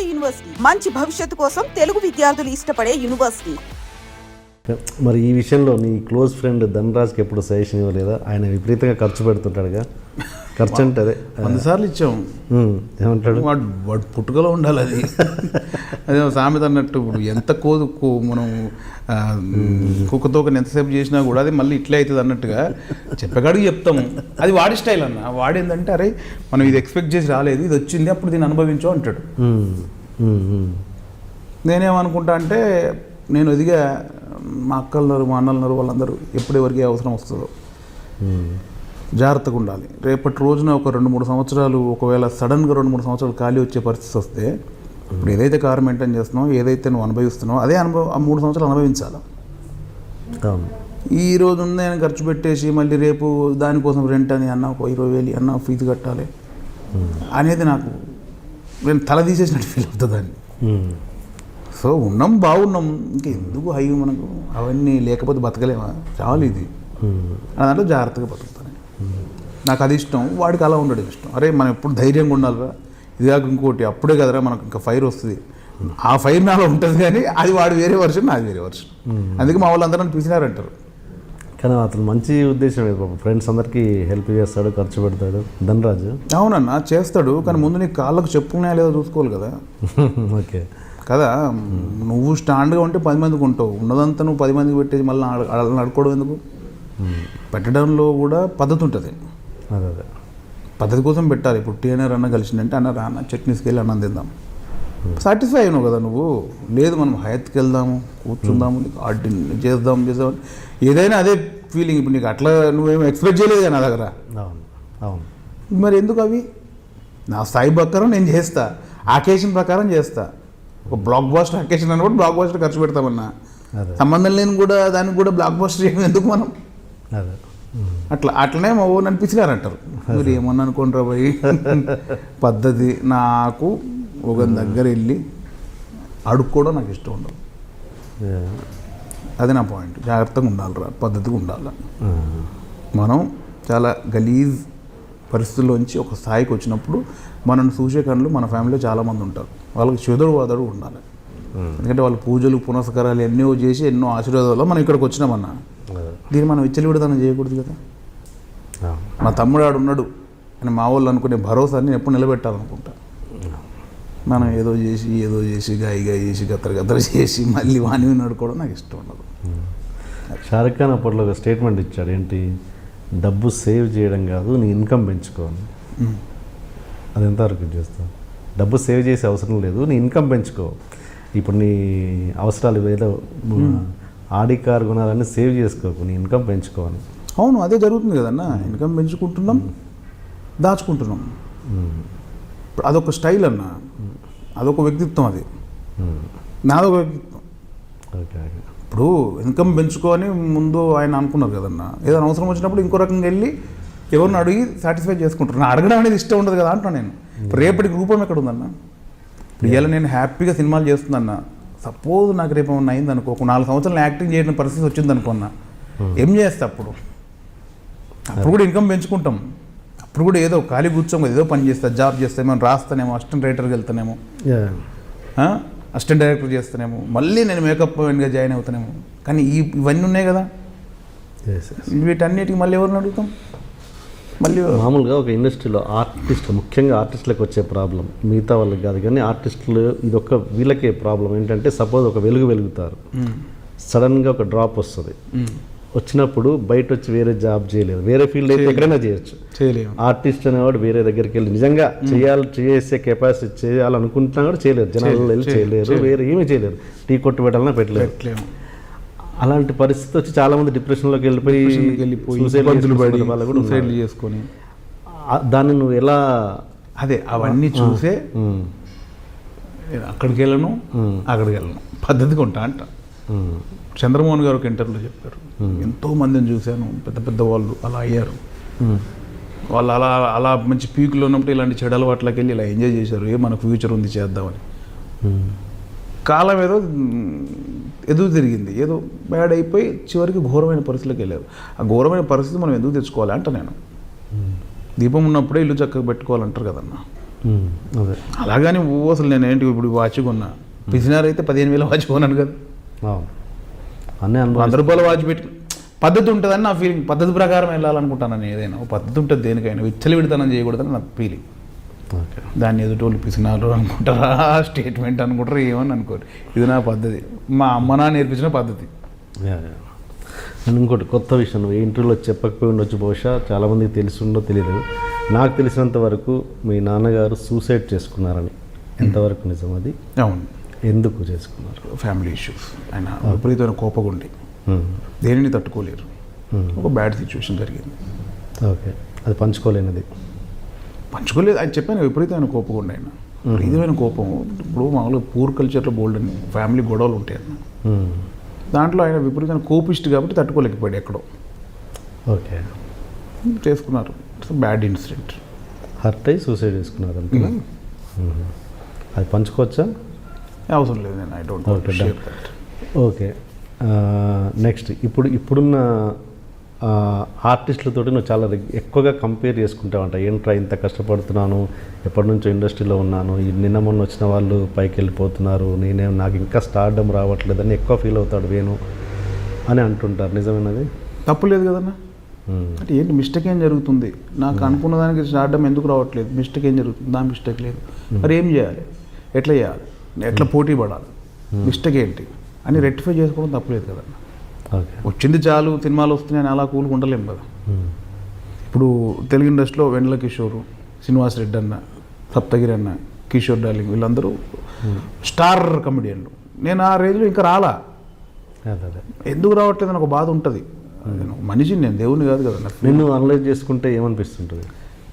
నాడు యూనివర్సిటీ. మంచి భవిష్యత్తు కోసం తెలుగు విద్యార్థులు ఇష్టపడే యూనివర్సిటీ. మరి ఈ విషయంలో నీ క్లోజ్ ఫ్రెండ్ ధనరాజ్కి ఎప్పుడు సజెషన్ ఇవ్వలేదా? ఆయన విపరీతంగా ఖర్చు పెడుతుంటాడుగా. ఖర్చు అంటే అదే వంద సార్లు ఇచ్చాం ఏమంటాడు? వాడు వాడు పుట్టుకలో ఉండాలి అది. అదే సామెత అన్నట్టు ఇప్పుడు ఎంత కోదు కో- మనం కుక్కతో ఎంతసేపు చేసినా కూడా అది మళ్ళీ ఇట్లే అవుతుంది అన్నట్టుగా చెప్పగాడికి చెప్తాము అది వాడి స్టైల్ అన్న. వాడేందంటే అరే మనం ఇది ఎక్స్పెక్ట్ చేసి రాలేదు ఇది వచ్చింది అప్పుడు దీన్ని అనుభవించు అంటాడు. నేనేమనుకుంటా అంటే నేను ఎదిగా మా అక్కలున్నారు మా అన్నలున్నారు వాళ్ళందరూ ఎప్పుడు ఎవరికి అవసరం వస్తుందో. జాగ్రత్తగా ఉండాలి. రేపటి రోజున ఒక రెండు మూడు సంవత్సరాలు ఒకవేళ సడన్గా రెండు మూడు సంవత్సరాలు ఖాళీ వచ్చే పరిస్థితి వస్తే ఇప్పుడు ఏదైతే కారు మెయింటైన్ చేస్తున్నావు ఏదైతే నువ్వు అనుభవిస్తున్నావు అదే అనుభవం ఆ మూడు సంవత్సరాలు అనుభవించాలి. ఈ రోజు నేను ఖర్చు పెట్టేసి మళ్ళీ రేపు దానికోసం రెంట్ అని అన్న ఒక ఇరవై వేలు అన్న ఫీజు కట్టాలి. అనేది నాకు నేను తల తీసేసినట్టు ఫీల్ అవుతుంది దాన్ని సో ఉన్నాం బాగున్నాం. ఇంకెందుకు హై మనకు? అవన్నీ లేకపోతే బతకలేమా? చాలు ఇది. దాంట్లో జాగ్రత్తగా బతుకుతాను. నాకు అది ఇష్టం వాడికి అలా ఉండడం ఇష్టం. అరే మనం ఎప్పుడు ధైర్యంగా ఉండాలిరా? ఇది కాక ఇంకోటి అప్పుడే కదరా మనకు ఇంకా ఫైర్ వస్తుంది. ఆ ఫైర్ నాలో ఉంటుంది కానీ అది వాడు వేరే వర్షన్ నాది వేరే వర్షన్ అందుకే మా వాళ్ళందరూ నన్ను పిలిచినారంటారు. కానీ అతను మంచి ఉద్దేశం లేదు పాపం ఫ్రెండ్స్ అందరికీ హెల్ప్ చేస్తాడు ఖర్చు పెడతాడు. ధనరాజు. అవునన్నా చేస్తాడు కానీ ముందు నీ కాళ్ళకు చెప్పుకునే లేదో చూసుకోవాలి కదా. ఓకే. కదా నువ్వు స్టాండ్గా ఉంటే పది మందికి ఉంటావు. ఉన్నదంతా నువ్వు పది మందికి పెట్టేసి మళ్ళీ నడుకోవడం ఎందుకు? పెట్టడంలో కూడా పద్ధతి ఉంటుంది. అదే అదే. పద్ధతి కోసం పెట్టాలి. ఇప్పుడు టీఎన్ఆర్ అన్న కలిసిందంటే అన్న రా అన్న చట్నీస్కి వెళ్ళి అన్నం తిందాం. సాటిస్ఫై అయినావు కదా నువ్వు? లేదు మనం హయత్కి వెళ్దాము కూర్చుందాము నీకు ఆర్డిన్ చేద్దాం చేద్దాం. ఏదైనా అదే ఫీలింగ్ ఇప్పుడు నీకు అట్లా నువ్వేం ఎక్స్పెక్ట్ చేయలేదు కదా నా దగ్గర? అవును అవును. మరి ఎందుకు అవి? నా స్థాయి ప్రకారం నేను చేస్తా. ఆకేషన్ ప్రకారం చేస్తా. ఒక బ్లాక్ బాస్టర్ ఆకేషన్ అని కూడా బ్లాక్ బాస్టర్ ఖర్చు పెడతామన్నా. సంబంధం లేని కూడా దానికి కూడా బ్లాక్ బాస్టర్ చేయడం ఎందుకు మనం? అదే. అట్లా అట్లనే మా ఊరు అనిపించినారు అంటారు మీరు ఏమన్నా అనుకుంటారా పోయి పద్ధతి నాకు ఒక దగ్గర వెళ్ళి అడుక్కోవడం నాకు ఇష్టం ఉండదు. అది నా పాయింట్. జాగ్రత్తగా ఉండాలిరా పద్ధతిగా ఉండాలి. మనం చాలా గలీజ్ పరిస్థితుల్లోంచి ఒక స్థాయికి వచ్చినప్పుడు మనల్ని చూసే కళ్ళు మన ఫ్యామిలీలో చాలామంది ఉంటారు. వాళ్ళకి చెదురు వాదడు ఉండాలి. ఎందుకంటే వాళ్ళు పూజలు పునస్కారాలు ఎన్నో చేసి ఎన్నో ఆశీర్వాదాలు మనం ఇక్కడికి వచ్చినామన్నా. దీన్ని మనం విచ్చలివిడతనం చేయకూడదు కదా. మా తమ్ముడు ఆడు ఉన్నాడు. అని మా వాళ్ళు అనుకునే భరోసాని నేను ఎప్పుడు నిలబెట్టాలనుకుంటా. మనం ఏదో చేసి ఏదో చేసి గాయి గాయి చేసి గత్తర గత్తర చేసి మళ్ళీ వాణి నడుకోవడం నాకు ఇష్టం ఉండదు. షారుఖ్ ఖాన్ అప్పట్లో ఒక స్టేట్మెంట్ ఇచ్చాడు ఏంటి? డబ్బు సేవ్ చేయడం కాదు నీ ఇన్కమ్ పెంచుకోవాలి అది ఎంతవరకు చేస్తావు? డబ్బు సేవ్ చేసే అవసరం లేదు నీ ఇన్కమ్ పెంచుకో ఇప్పుడు నీ అవసరాలు ఏదో ఆడి కార్ కొనాలని సేవ్ చేసుకోకు నీ ఇన్కమ్ పెంచుకోవాలి అవును అదే జరుగుతుంది కదన్నా. ఇన్కమ్ పెంచుకుంటున్నాం దాచుకుంటున్నాం. ఇప్పుడు అదొక స్టైల్ అన్న అదొక వ్యక్తిత్వం అది. నాదొక వ్యక్తిత్వం. ఇప్పుడు ఇన్కమ్ పెంచుకొని ముందు ఆయన అనుకున్నారు కదన్న. ఏదైనా అవసరం వచ్చినప్పుడు ఇంకో రకంగా వెళ్ళి ఎవరిని అడిగి సాటిస్ఫై చేసుకుంటారు. నా అడగడం అనేది ఇష్టం ఉండదు కదా అంటున్నాను నేను. రేపటికి రూపం ఎక్కడ ఉందన్న? ఇప్పుడు ఇవాళ నేను హ్యాపీగా సినిమాలు చేస్తుందన్న సపోజ్ నాకు రేపు ఏమన్నా అయింది అనుకో ఒక నాలుగు సంవత్సరాలు యాక్టింగ్ చేయడం పరిస్థితి వచ్చింది అనుకున్నా ఏం చేస్తా అప్పుడు? అప్పుడు కూడా ఇన్కమ్ పెంచుకుంటాం. అప్పుడు కూడా ఏదో ఖాళీ కూర్చోం ఏదో పని చేస్తా జాబ్ చేస్తామో రాస్తానేమో అసిస్టెంట్ రైటర్కి వెళ్తానేమో? అసిస్టెంట్ డైరెక్టర్ చేస్తానేమో. మళ్ళీ నేను మేకప్గా జాయిన్ అవుతానేమో. కానీ ఈ ఇవన్నీ ఉన్నాయి కదా. వీటన్నిటికి మళ్ళీ ఎవరిని అడుగుతాం? మళ్ళీ మామూలుగా ఒక ఇండస్ట్రీలో ఆర్టిస్ట్ ముఖ్యంగా ఆర్టిస్టులకు వచ్చే ప్రాబ్లం మిగతా వాళ్ళకి కాదు. కానీ ఆర్టిస్టులు ఇది ఒక వీళ్ళకే ప్రాబ్లం. ఏంటంటే సపోజ్ ఒక వెలుగు వెలుగుతారు. సడన్గా ఒక డ్రాప్ వస్తుంది. వచ్చినప్పుడు బయట వచ్చి వేరే జాబ్ చేయలేదు. వేరే ఫీల్డ్ అయితే ఎక్కడైనా చేయొచ్చు. ఆర్టిస్ట్ అనేవాడు వేరే దగ్గరికి వెళ్ళి నిజంగా చేయాలి చేసే కెపాసిటీ చేయాలనుకుంటున్నా కూడా చేయలేరు జనాలు వెళ్ళి చేయలేరు వేరే ఏమీ చేయలేరు టీ కొట్టు పెట్టాలన్నా పెట్టలేరు పెట్టలేము. అలాంటి పరిస్థితి వచ్చి చాలా మంది డిప్రెషన్లోకి వెళ్ళిపోయి వెళ్ళిపోయి చేసుకునే. సూసైడ్లు దాన్ని నువ్వు ఎలా అదే అవన్నీ చూసే నేను అక్కడికి వెళ్ళను అక్కడికి వెళ్ళను. పద్ధతిగా ఉంటా అంట. చంద్రమోహన్ గారు ఒక ఇంటర్వ్యూలో చెప్పారు. ఎంతో మందిని చూశాను పెద్ద పెద్ద వాళ్ళు అలా అయ్యారు. వాళ్ళు అలా అలా మంచి పీకులో ఉన్నప్పుడు ఇలాంటి చెడు అలవాట్లకి వెళ్ళి ఇలా ఎంజాయ్ చేశారు. ఏ మన ఫ్యూచర్ ఉంది చేద్దామని. కాలం ఏదో ఎదురు తిరిగింది. ఏదో బ్యాడ్ అయిపోయి చివరికి ఘోరమైన పరిస్థితిలోకి వెళ్ళారు. ఆ ఘోరమైన పరిస్థితి మనం ఎందుకు తెచ్చుకోవాలి అంట నేను. దీపం ఉన్నప్పుడే ఇల్లు చక్కగా పెట్టుకోవాలంటారు కదన్న. అదే. అలాగని ఓ అసలు నేను ఏంటి ఇప్పుడు వాచ్ కొన్నా. పిసినార్ అయితే పదిహేను వేల వాచ్ కొన్నాను కదా. అన్నీ వంద రూపాయల వాచ్ పెట్టి పద్ధతి ఉంటుందని నా ఫీలింగ్ పద్ధతి ప్రకారం వెళ్ళాలనుకుంటాను నేను ఏదైనా. పద్ధతి ఉంటుంది దేనికైనా. విచ్చలి విడతనం చేయకూడదని నా ఫీలింగ్ దాన్ని ఎదుటోళ్ళు పిసినారు అనుకుంటారా? స్టేట్మెంట్ అనుకుంటారా? ఏమని అనుకోరు. ఇది నా పద్ధతి. మా అమ్మ నాన్న నేర్పించిన పద్ధతి. అండ్ ఇంకోటి కొత్త విషయం. నువ్వు ఏ ఇంటర్వ్యూలో చెప్పకపోయి ఉండొచ్చు. బహుశా చాలామందికి తెలిసి ఉండో తెలియదు నాకు తెలిసినంత వరకు మీ నాన్నగారు సూసైడ్ చేసుకున్నారని. ఎంతవరకు నిజం అది? అవును. ఎందుకు చేసుకున్నారు? ఫ్యామిలీ ఇష్యూస్ ఆయన విపరీతమైన కోపగుండి. దేనిని తట్టుకోలేరు. ఒక బ్యాడ్ సిచ్యువేషన్ జరిగింది. ఓకే. అది పంచుకోలేనిది. పంచుకోలేదు. ఆయన చెప్పాను విపరీతమైన కోపగుండి ఆయన విపరీతమైన కోపం. ఇప్పుడు మామూలుగా పూర్ కల్చర్లో బోల్డ్ అని ఫ్యామిలీ గొడవలు ఉంటాయి అన్న. దాంట్లో ఆయన విపరీతమైన కోపిస్ట్ కాబట్టి తట్టుకోలేకపోయాడు ఎక్కడో. ఓకే. చేసుకున్నారు. It's bad incident. హర్ట్ అయ్యి సూసైడ్ చేసుకున్నారు. అది పంచుకోవచ్చా? అవసరం లేదు నేను ఐ డోంట్ ఓకే నెక్స్ట్ ఇప్పుడు ఇప్పుడున్న ఆర్టిస్టులతో నువ్వు చాలా ఎక్కువగా కంపేర్ చేసుకుంటావంట. ఏంట్రా ఇంత కష్టపడుతున్నాను? ఎప్పటి నుంచో ఇండస్ట్రీలో ఉన్నాను. నిన్న మొన్న వచ్చిన వాళ్ళు పైకి వెళ్ళిపోతున్నారు. నేనేం నాకు ఇంకా స్టార్డమ్ రావట్లేదని ఎక్కువ ఫీల్ అవుతాడు వేణు అని అంటుంటారు. నిజమేనది? తప్పు లేదు కదన్నా? అంటే ఏంటి? మిస్టేక్ ఏం జరుగుతుంది? నాకు అనుకున్న దానికి స్టార్డమ్ ఎందుకు రావట్లేదు? మిస్టేక్ ఏం జరుగుతుంది? నా మిస్టేక్ లేదు. మరి ఏం చేయాలి? ఎట్లా చేయాలి? ఎట్లా పోటీ పడాలి? మిస్టేక్ ఏంటి? అని రెక్టిఫై చేసుకోవడం తప్పలేదు కదన్నా. వచ్చింది చాలు సినిమాలు వస్తున్నాయని అలా కూలుకు ఉండలేం కదా. ఇప్పుడు తెలుగు ఇండస్ట్రీలో వెన్నెల కిషోర్ శ్రీనివాస్ రెడ్డి అన్న సప్తగిరి అన్న కిషోర్ డార్లింగ్ వీళ్ళందరూ స్టార్ కమెడియన్లు. నేను ఆ రేంజ్లో ఇంకా రాలా. ఎందుకు రావట్లేదు అని ఒక బాధ ఉంటుంది. నేను మనిషిని నేను దేవుని కాదు కదా నిన్ను అనలైజ్ చేసుకుంటే ఏమనిపిస్తుంటుంది?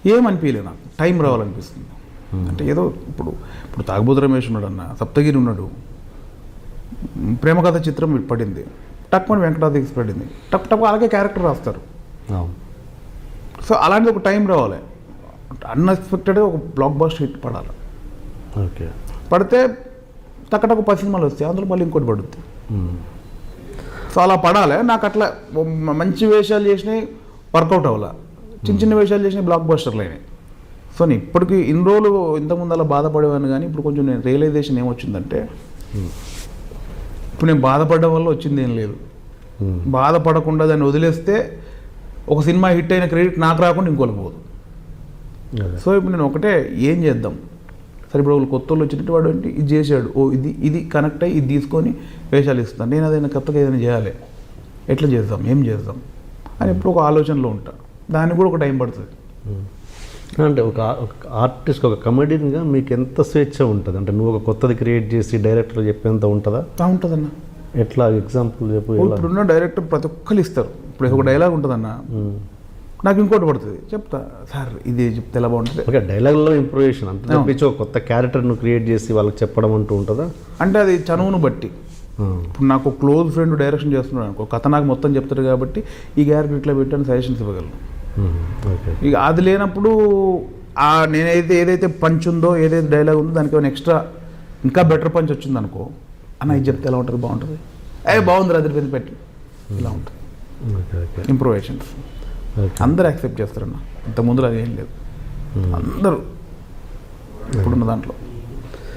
ఏమనిపించలే నాకు. టైం రావాలనిపిస్తుంది. అంటే ఏదో ఇప్పుడు ఇప్పుడు తాగుబోతు రమేష్ ఉన్నాడు అన్న సప్తగిరి ఉన్నాడు. మ్, ప్రేమ కథ చిత్రం పడింది. టక్మని వెంకటాద్రికి పడింది. టక్ టక్ అలాగే క్యారెక్టర్ రాస్తారు. సో అలాంటిది ఒక టైం రావాలి. అన్ఎక్స్పెక్టెడ్గా ఒక బ్లాక్ బస్ట్ హిట్ పడాలి. ఓకే. పడితే తక్కటకు పది సినిమాలు వస్తాయి. అందులో మళ్ళీ ఇంకోటి పడుద్ది. సో అలా పడాలి. నాకు అట్లా మంచి వేషాలు చేసినాయి వర్కౌట్ అవ్వాల. చిన్న చిన్న వేషాలు చేసినాయి బ్లాక్ బస్టర్లు అయినాయి. సో నేను ఇప్పటికీ ఇన్ని రోజులు ఇంతకుముందు అలా బాధపడేవాడిని కానీ ఇప్పుడు కొంచెం నేను రియలైజేషన్ ఏమొచ్చిందంటే ఇప్పుడు నేను బాధపడడం వల్ల వచ్చింది ఏం లేదు. బాధపడకుండా దాన్ని వదిలేస్తే ఒక సినిమా హిట్ అయిన క్రెడిట్ నాకు రాకుండా ఇంకోళ్ళకి పోదు. సో ఇప్పుడు నేను ఒకటే ఏం చేద్దాం? సరే ఇప్పుడు వాళ్ళు కొత్త వాళ్ళు వచ్చినట్టు వాడు ఏంటి? ఇది చేశాడు. ఓ ఇది ఇది కనెక్ట్ అయ్యి ఇది తీసుకొని వేషాలు ఇస్తాను నేను అదైనా కొత్తగా ఏదైనా చేయాలి? ఎట్లా చేద్దాం? ఏం చేద్దాం? అని ఎప్పుడు ఒక ఆలోచనలో ఉంటా. దానికి కూడా ఒక టైం పడుతుంది. అంటే ఒక ఆర్టిస్ట్ ఒక కమెడియన్గా మీకు ఎంత స్వేచ్ఛ ఉంటుంది? అంటే నువ్వు ఒక కొత్తది క్రియేట్ చేసి డైరెక్టర్ చెప్పేంత ఉంటుందా? తా ఉంటుందన్న. ఎట్లా ఎగ్జాంపుల్ చెప్పు ఇప్పుడున్న డైరెక్టర్ ప్రతి ఒక్కరు ఇస్తారు. ఇప్పుడు ఒక డైలాగ్ ఉంటుందన్న. నాకు ఇంకోటి పడుతుంది. చెప్తా. సార్ ఇది చెప్తే ఎలా బాగుంటుంది? ఓకే డైలాగ్లో ఇంప్రూవేషన్ అంత తప్పించి ఒక కొత్త క్యారెక్టర్ నువ్వు క్రియేట్ చేసి వాళ్ళకి చెప్పడం అంటూ ఉంటుందా? అంటే అది చనువును బట్టి. ఇప్పుడు నాకు క్లోజ్ ఫ్రెండ్ డైరెక్షన్ చేస్తున్నాడు అనుకో కథ నాకు మొత్తం చెప్తాడు కాబట్టి ఈ క్యారెక్టర్ ఇట్లా పెట్టాను సజెషన్స్ ఇవ్వగలను. ఇక అది లేనప్పుడు ఆ నేనైతే ఏదైతే పంచ్ ఉందో ఏదైతే డైలాగ్ ఉందో దానికి ఏమైనా ఎక్స్ట్రా ఇంకా బెటర్ పంచ్ వచ్చింది అనుకో అన్న ఇది చెప్తే ఎలా ఉంటుంది? బాగుంటుంది. ఏ బాగుంది అది పెట్టి పెట్టి. ఇలా ఉంటుంది. ఓకే అందరూ యాక్సెప్ట్ చేస్తారన్న. ఇంత ముందు అది ఏం లేదు. అందరూ. ఇప్పుడున్న దాంట్లో.